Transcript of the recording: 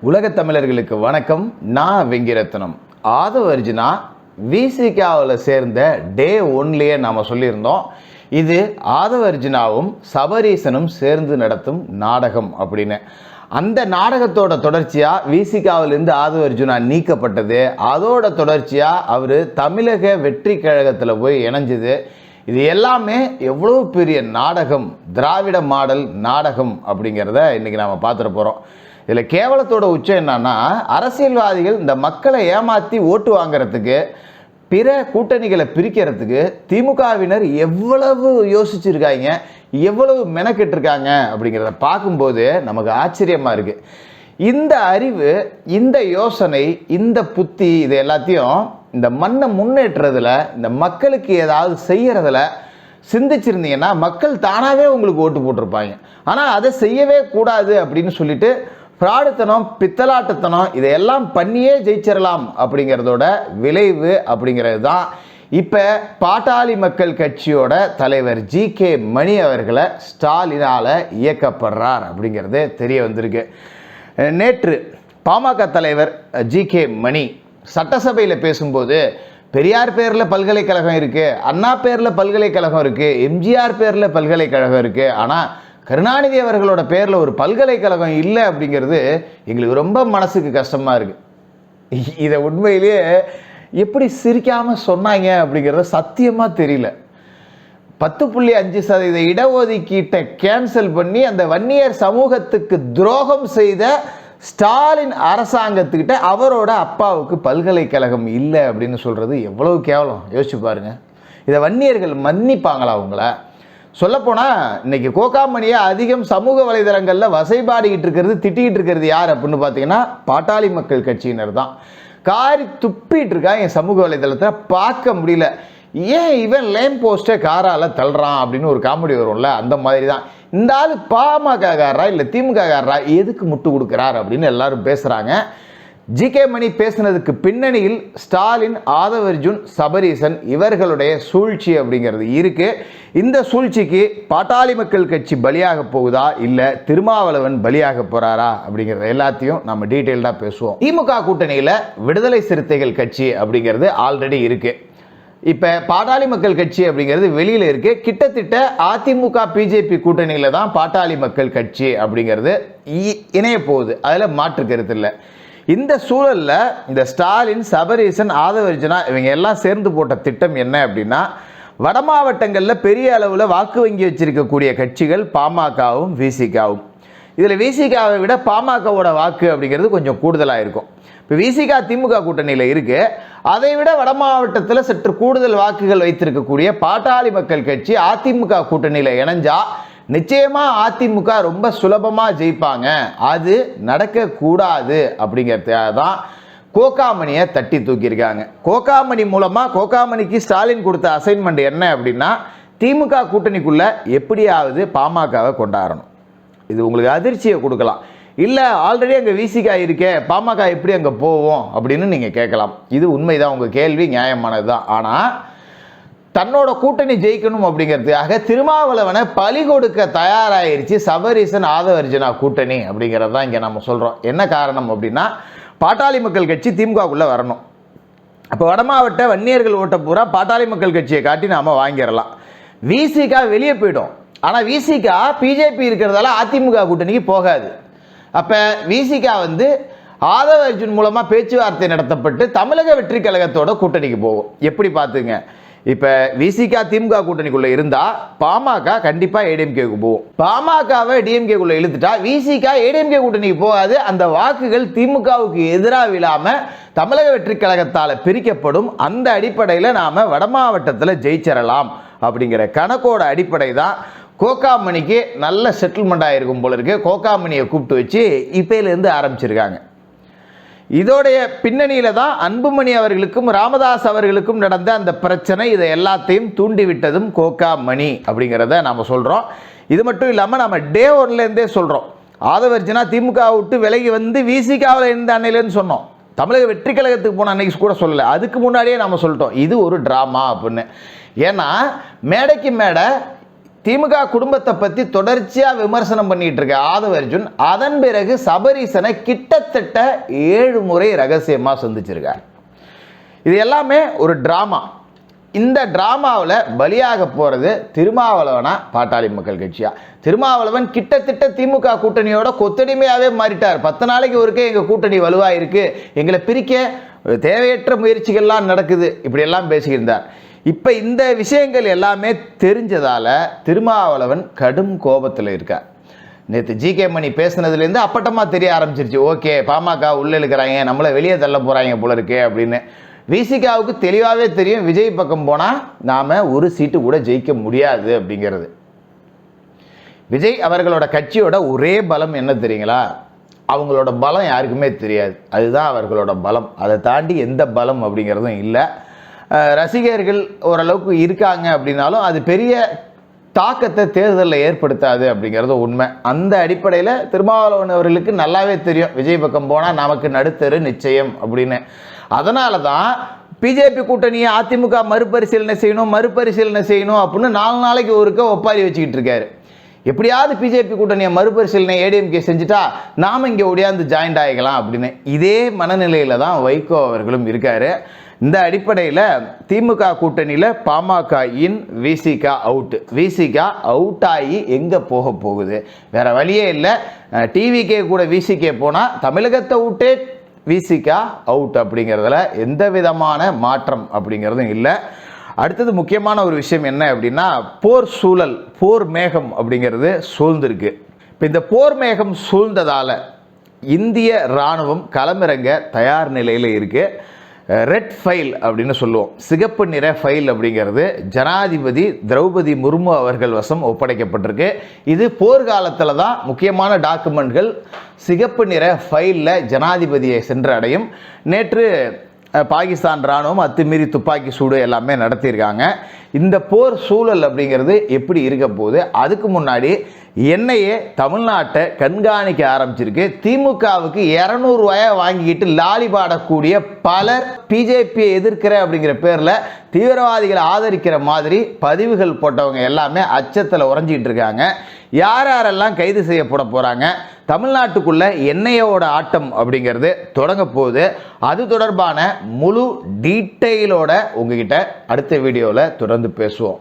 உலகத் தமிழர்களுக்கு வணக்கம். நான் வெங்கிரத்னம். ஆதவ அர்ஜுனா விசிகாவில் சேர்ந்த டே ஒன்லேயே நாம் சொல்லியிருந்தோம். இது ஆதவ அர்ஜுனாவும் சபரீசனும் சேர்ந்து நடத்தும் நாடகம் அப்படின்னு. அந்த நாடகத்தோட தொடர்ச்சியாக விசிகாவிலிருந்து ஆதவ அர்ஜுனா நீக்கப்பட்டது. அதோட தொடர்ச்சியாக அவர் தமிழக வெற்றி கழகத்தில் போய் இணைஞ்சது. இது எல்லாமே எவ்வளோ பெரிய நாடகம் திராவிட மாடல் நாடகம் அப்படிங்கிறத இன்றைக்கி நாம் பார்த்துட்டு போகிறோம் இதில் கேவலத்தோட உச்சம் என்னன்னா அரசியல்வாதிகள் இந்த மக்களை ஏமாற்றி ஓட்டு வாங்குறதுக்கு பிற கூட்டணிகளை பிரிக்கிறதுக்கு திமுகவினர் எவ்வளவு யோசிச்சிருக்காங்க எவ்வளவு மெனக்கெட்டிருக்காங்க அப்படிங்கிறத பார்க்கும்போது நமக்கு ஆச்சரியமாக இருக்குது இந்த அறிவு இந்த யோசனை இந்த புத்தி இது எல்லாத்தையும் இந்த மண்ணை முன்னேற்றுறதுல இந்த மக்களுக்கு ஏதாவது செய்கிறதுல சிந்திச்சிருந்தீங்கன்னா மக்கள் தானாகவே உங்களுக்கு ஓட்டு போட்டிருப்பாங்க. ஆனால் அதை செய்யவே கூடாது அப்படின்னு சொல்லிட்டு ஃப்ராடுத்தனம் பித்தலாட்டுத்தனம் இதையெல்லாம் பண்ணியே ஜெயிச்சிடலாம் அப்படிங்கிறதோட விளைவு அப்படிங்கிறது தான். இப்போ பாட்டாளி மக்கள் கட்சியோட தலைவர் ஜி கே மணி அவர்களை ஸ்டாலினால் இயக்கப்படுறார் அப்படிங்கிறது தெரிய வந்திருக்கு. நேற்று பாமக தலைவர் ஜி கே மணி சட்டசபையில் பேசும்போது பெரியார் பேரில் பல்கலைக்கழகம் இருக்குது அண்ணா பேரில் பல்கலைக்கழகம் இருக்குது எம்ஜிஆர் பேரில் பல்கலைக்கழகம் இருக்குது ஆனால் கருணாநிதி அவர்களோட பேரில் ஒரு பல்கலைக்கழகம் இல்லை அப்படிங்கிறது எங்களுக்கு ரொம்ப மனசுக்கு கஷ்டமாக இருக்குது இதை உண்மையிலேயே எப்படி சிரிக்காமல் சொன்னாங்க அப்படிங்கிறத சத்தியமாக தெரியல. பத்து புள்ளி அஞ்சு சதவீத இடஒதுக்கீட்டை கேன்சல் பண்ணி அந்த வன்னியர் சமூகத்துக்கு துரோகம் செய்த ஸ்டாலின் அரசாங்கத்துக்கிட்ட அவரோட அப்பாவுக்கு பல்கலைக்கழகம் இல்லை அப்படின்னு சொல்கிறது எவ்வளோ கேவலம். யோசிச்சு பாருங்கள் இதை வன்னியர்கள் மன்னிப்பாங்களா அவங்கள? சொல்லப்போனால் இன்னைக்கு கோகாமணியை அதிகம் சமூக வலைதளங்களில் வசைபாடிக்கிட்டு இருக்கிறது திட்டிக்கிட்டு இருக்கிறது யார் அப்படின்னு பார்த்தீங்கன்னா பாட்டாளி மக்கள் கட்சியினர் தான். காரி துப்பிட்டு இருக்கான் என் சமூக வலைதளத்தில் பார்க்க முடியல. ஏன் இவன் லேம் போஸ்ட்டை காரால் தள்ளுறான் அப்படின்னு ஒரு காமெடி வரும்ல அந்த மாதிரி தான் இந்த ஆள் பாமககாரா இல்லை திமுககாரா எதுக்கு முட்டு கொடுக்குறார் அப்படின்னு எல்லாரும் பேசுகிறாங்க ஜி கே மணி பேசினதுக்கு பின்னணியில் ஸ்டாலின் ஆதவர்ஜுன் சபரீசன் இவர்களுடைய சூழ்ச்சி அப்படிங்கிறது இருக்கு. இந்த சூழ்ச்சிக்கு பாட்டாளி மக்கள் கட்சி பலியாக போகுதா இல்லை திருமாவளவன் பலியாக போறாரா அப்படிங்கிறத எல்லாத்தையும் நம்ம டீட்டெயில்டாக பேசுவோம். திமுக கூட்டணியில் விடுதலை சிறுத்தைகள் கட்சி அப்படிங்கிறது ஆல்ரெடி இருக்கு. இப்போ பாட்டாளி மக்கள் கட்சி அப்படிங்கிறது வெளியில் இருக்கு. கிட்டத்தட்ட அதிமுக பிஜேபி கூட்டணியில் தான் பாட்டாளி மக்கள் கட்சி அப்படிங்கிறது இ- இணைய போகுது. அதில் மாற்று கருத்து இல்லை. இந்த சூழலில் இந்த ஸ்டாலின் சபரீசன் ஆதவர்ஜனா இவங்க எல்லாம் சேர்ந்து போட்ட திட்டம் என்ன அப்படின்னா வட மாவட்டங்களில் பெரிய அளவில் வாக்கு வங்கி வச்சிருக்கக்கூடிய கட்சிகள் பாமகவும் விசிகாவும். இதில் விசிகாவை விட பாமகவோட வாக்கு அப்படிங்கிறது கொஞ்சம் கூடுதலாக இருக்கும். இப்போ விசிகா திமுக கூட்டணியில் இருக்கு. அதை விட வட மாவட்டத்தில் சற்று கூடுதல் வாக்குகள் வைத்திருக்கக்கூடிய பாட்டாளி மக்கள் கட்சி அதிமுக கூட்டணியில் இணைஞ்சா நிச்சயமாக அதிமுக ரொம்ப சுலபமாக ஜெயிப்பாங்க. அது நடக்கக்கூடாது அப்படிங்கிறதுக்காக தான் கோகாமணியை தட்டி தூக்கியிருக்காங்க. கோகாமணி மூலமாக கோகாமணிக்கு ஸ்டாலின் கொடுத்த அசைன்மெண்ட் என்ன அப்படின்னா திமுக கூட்டணிக்குள்ளே எப்படியாவது பாமகவை கொண்டாடணும். இது உங்களுக்கு அதிர்ச்சியை கொடுக்கலாம். இல்லை ஆல்ரெடி அங்கே விசிகா இருக்கே பாமக எப்படி அங்கே போவோம் அப்படின்னு நீங்கள் கேட்கலாம். இது உண்மைதான் உங்கள் கேள்வி நியாயமானது தான் ஆனால் தன்னோட கூட்டணி ஜெயிக்கணும் அப்படிங்கிறதுக்காக திருமாவளவனை பலி கொடுக்க தயாராயிருச்சு சபரீசன் ஆதவர்ஜனா கூட்டணி அப்படிங்கிறது தான் இங்கே நம்ம சொல்கிறோம் என்ன காரணம் அப்படின்னா பாட்டாளி மக்கள் கட்சி திமுகக்குள்ளே வரணும். அப்போ வடமாவட்ட வன்னியர்கள் ஓட்ட பூரா பாட்டாளி மக்கள் கட்சியை காட்டி நாம வாங்கிடலாம். விசிகா வெளியே போயிடும். ஆனால் விசிகா பிஜேபி இருக்கிறதால அதிமுக கூட்டணிக்கு போகாது. அப்போ விசிகா வந்து ஆதவ அர்ஜுன் மூலமாக பேச்சுவார்த்தை நடத்தப்பட்டு தமிழக வெற்றி கழகத்தோட கூட்டணிக்கு போகும். எப்படி பார்த்துங்க? இப்போ விசிகா திமுக கூட்டணிக்குள்ளே இருந்தால் பாமக கண்டிப்பாக ஏடிஎம்கேக்கு போகும். பாமகவை டிஎம்கேக்குள்ளே இழுத்துட்டா விசிகா ஏடிஎம்கே கூட்டணிக்கு போகாது. அந்த வாக்குகள் திமுகவுக்கு எதிராக விழாமல் தமிழக வெற்றி கழகத்தால் பிரிக்கப்படும். அந்த அடிப்படையில் நாம் வட மாவட்டத்தில் ஜெயிச்சிடலாம் அப்படிங்கிற கணக்கோட அடிப்படை தான். கோகாமணிக்கு நல்ல செட்டில்மெண்ட் ஆகிருக்கும் போல இருக்கு. கோகாமணியை கூப்பிட்டு வச்சு இப்பையிலேருந்து ஆரம்பிச்சிருக்காங்க. இதோடைய பின்னணியில் தான் அன்புமணி அவர்களுக்கும் ராமதாஸ் அவர்களுக்கும் நடந்த அந்த பிரச்சனை. இதை எல்லாத்தையும் தூண்டிவிட்டதும் கோகா மணி அப்படிங்கிறத நாம் சொல்கிறோம் இது மட்டும் இல்லாமல் நம்ம டே ஒன்லேருந்தே சொல்கிறோம் ஆதவர்ஜனா திமுக விட்டு விலகி வந்து விசிகாவில் இருந்த அன்னையிலேருந்து சொன்னோம். தமிழக வெற்றி கழகத்துக்கு போன அன்னைக்கு கூட சொல்லலை. அதுக்கு முன்னாடியே நம்ம சொல்லிட்டோம். இது ஒரு ட்ராமா அப்படின்னு. ஏன்னா மேடைக்கு மேடை திமுக குடும்பத்தை பற்றி தொடர்ச்சியாக விமர்சனம் பண்ணிட்டு இருக்க ஆதவ அர்ஜுன் அதன் பிறகு சபரீசனை கிட்டத்தட்ட ஏழு முறை ரகசியமாக சந்திச்சிருக்கார். இது எல்லாமே ஒரு ட்ராமா இந்த டிராமாவில் பலியாக போகிறது திருமாவளவனா பாட்டாளி மக்கள் கட்சியா? திருமாவளவன் கிட்டத்தட்ட திமுக கூட்டணியோட கொத்தடிமையாகவே மாறிட்டார். பத்து நாளைக்கு ஒருக்கே எங்கள் கூட்டணி வலுவாக இருக்குது எங்களை பிரிக்க தேவையற்ற முயற்சிகள்லாம் நடக்குது. இப்படியெல்லாம் பேசியிருந்தார். இப்போ இந்த விஷயங்கள் எல்லாமே தெரிஞ்சதால் திருமாவளவன் கடும் கோபத்தில் இருக்கார் நேற்று ஜி கே மணி பேசுனதுலேருந்து அப்பட்டமாக தெரிய ஆரம்பிச்சிருச்சு. ஓகே பாமக உள்ளே இருக்கிறாங்க நம்மளை வெளியே தள்ள போகிறாங்க போல இருக்கே அப்படின்னு. விசிகாவுக்கு தெளிவாகவே தெரியும் விஜய் பக்கம் போனால் நாம் ஒரு சீட்டு கூட ஜெயிக்க முடியாது அப்படிங்கிறது. விஜய் அவர்களோட கட்சியோட ஒரே பலம் என்ன தெரியுங்களா? அவங்களோட பலம் யாருக்குமே தெரியாது. அதுதான் அவர்களோட பலம். அதை தாண்டி எந்த பலம் அப்படிங்கிறதும் இல்லை. ரசிகர்கள் ஓரளவுக்கு இருக்காங்க அப்படின்னாலும் அது பெரிய தாக்கத்தை தேர்தலில் ஏற்படுத்தாது அப்படிங்கிறது உண்மை. அந்த அடிப்படையில் திருமாவளவன் அவர்களுக்கு நல்லாவே தெரியும். விஜய் பக்கம் போனால் நமக்கு நடுத்தரு நிச்சயம் அப்படின்னு. அதனால தான் பிஜேபி கூட்டணியை அதிமுக மறுபரிசீலனை செய்யணும் மறுபரிசீலனை செய்யணும் அப்படின்னு நாலு நாளைக்கு ஒருக்க ஒப்பாரி வச்சுக்கிட்டு இருக்காரு. எப்படியாவது பிஜேபி கூட்டணியை மறுபரிசீலனை ஏடிஎம்கே செஞ்சுட்டா நாம் இங்கே ஒடியாந்து ஜாயிண்ட் ஆகிக்கலாம் அப்படின்னு. இதே மனநிலையில் தான் வைகோ அவர்களும் இருக்காரு. இந்த அடிப்படையில் திமுக கூட்டணியில் பாமக இன் விசிகா அவுட் விசிகா அவுட் ஆகி எங்கே போக போகுது? வேற வழியே இல்லை. டிவிகே கூட விசிகே போனால் தமிழகத்தை விட்டே விசிகா அவுட் அப்படிங்கிறதுல எந்த விதமான மாற்றம் அப்படிங்கிறதும் இல்லை. அடுத்தது முக்கியமான ஒரு விஷயம் என்ன அப்படின்னா போர் சூழல் போர் மேகம் அப்படிங்கிறது சூழ்ந்திருக்கு. இப்போ இந்த போர் மேகம் சூழ்ந்ததால் இந்திய இராணுவம் களமிறங்க தயார் நிலையில் இருக்குது ரெட் ஃபைல் அப்படின்னு சொல்லுவோம். சிகப்பு நிற ஃபைல் அப்படிங்கிறது ஜனாதிபதி திரௌபதி முர்மு அவர்கள் வசம் ஒப்படைக்கப்பட்டிருக்கு. இது போர்க்காலத்தில் தான் முக்கியமான டாக்குமெண்ட்கள் சிகப்பு நிற ஃபைலில் ஜனாதிபதியை சென்று அடையும் நேற்று பாகிஸ்தான் இராணுவம் அத்துமீறி துப்பாக்கி சூடு எல்லாமே நடத்தியிருக்காங்க. இந்த போர் சூழல் அப்படிங்கிறது எப்படி இருக்க போகுது? அதுக்கு முன்னாடி என்னையே தமிழ்நாட்டை கண்காணிக்க ஆரம்பிச்சிருக்கு. திமுகவுக்கு இரநூறுவாயை வாங்கிக்கிட்டு லாலி பாடக்கூடிய பலர் பிஜேபியை எதிர்க்கிற அப்படிங்கிற பேரில் தீவிரவாதிகளை ஆதரிக்கிற மாதிரி பதிவுகள் போட்டவங்க எல்லாமே அச்சத்தில் உறைஞ்சிக்கிட்டு இருக்காங்க. யார் யாரெல்லாம் கைது செய்யப்பட போகிறாங்க தமிழ்நாட்டுக்குள்ள எண்ணெயோட ஆட்டம் அப்படிங்கிறது தொடங்க போகுது. அது தொடர்பான முழு டீட்டெயிலோட உங்ககிட்ட அடுத்த வீடியோவில் தொடர்ந்து பேசுவோம்.